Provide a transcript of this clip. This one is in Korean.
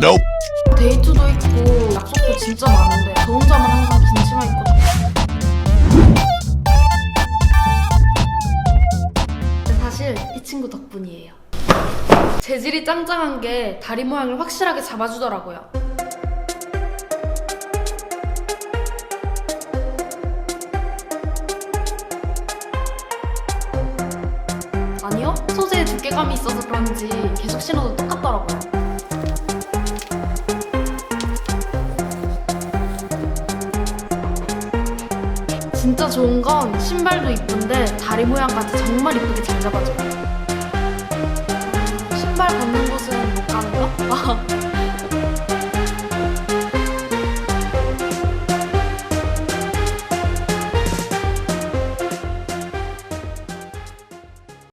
Nope. 데이트도 있고 약속도 진짜 많은데 저 혼자만 항상 입고 다녀요. 사실 이 친구 덕분이에요. 재질이 짱짱한 게 다리 모양을 확실하게 잡아주더라고요. 아니요, 소재에 두께감이 있어서 그런지 계속 신어도 똑같더라고요. 진짜 좋은 건 신발도 이쁜데 다리 모양까지 정말 이쁘게 잘 잡아줘요. 신발 벗는 곳은 못 가는 거?